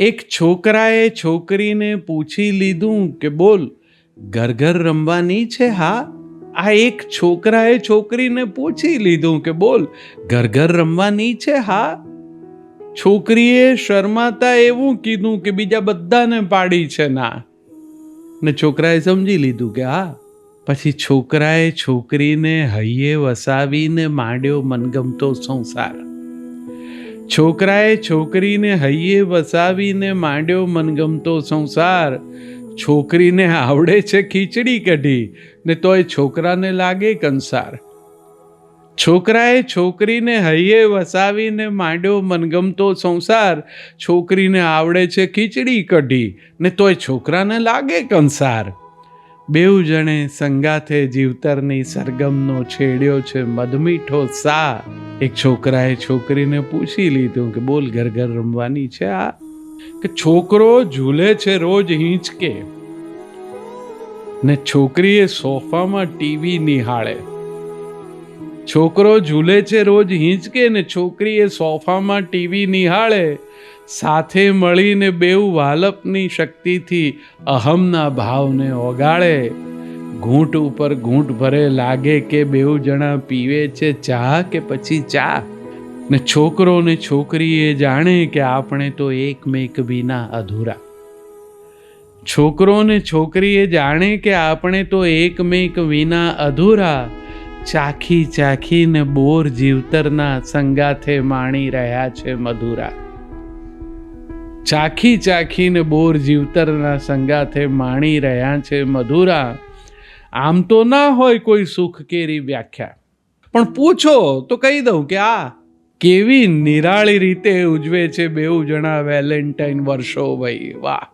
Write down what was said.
એક છોકરાએ છોકરીને પૂછી લીધું કે બોલ ઘર ઘર રમવાની છે હા? આ એક છોકરાએ છોકરીને પૂછી લીધું કે બોલ ઘર ઘર રમવાની છે હા? છોકરીએ શરમાતા એવું કીધું કે બીજા બધાને પાડી છે ના. ને છોકરાએ સમજી લીધું કે હા. પછી છોકરાએ છોકરીને હૈયે વસાવીને માંડ્યો મનગમતો સંસાર. છોકરાએ છોકરીને હૈયે વસાવીને માંડ્યો મનગમતો સંસાર. છોકરીને આવડે છે ખીચડી કઢી, ને તોય છોકરાને લાગે કંસાર. છોકરાએ છોકરીને હૈયે વસાવીને માંડ્યો મનગમતો સંસાર. છોકરીને આવડે છે ખીચડી કઢી, ને તોય છોકરાને લાગે કંસાર. બેઉ જણે સંગાથે જીવતરની સરગમનો છેડ્યો છે મધમીઠો સા એક છોકરાએ છોકરીને પૂછી લીધું કે બોલ ઘર ઘર રમવાની છે આ? કે છોકરો ઝૂલે છે રોજ હિંચકે. ને છોકરીએ સોફામાં ટીવી નિહાળે. છોકરો ઝૂલે છે રોજ હિંચકે ને છોકરીએ સોફામાં ટીવી નિહાળે. સાથે મળીને બેઉ વાલપની શક્તિથી અહમના ભાવને ઓગાળે. ઘૂંટ ઉપર ઘૂંટ ભરે લાગે કે બેઉ જણા પીવે છે ચા કે પછી ચા? ને છોકરો ને એ જાણે કે આપણે તો એકમેક વિના અધૂરા. છોકરો ને એ જાણે કે આપણે તો એકમેક વિના અધૂરા. ચાખી ચાખીને બોર જીવતરના સંગાથે માણી રહ્યા છે મધુરા. ચાખી ચાખીને બોર જીવતરના સંગાથે માણી રહ્યા છે મધુરા. આમ તો ના હોય કોઈ સુખ કેરી વ્યાખ્યા. પણ પૂછો તો કહી દઉં કે આ કેવી નિરાળી રીતે ઉજવે છે બેઉ જણા વેલેન્ટાઇન વર્ષો ભાઈ વાહ.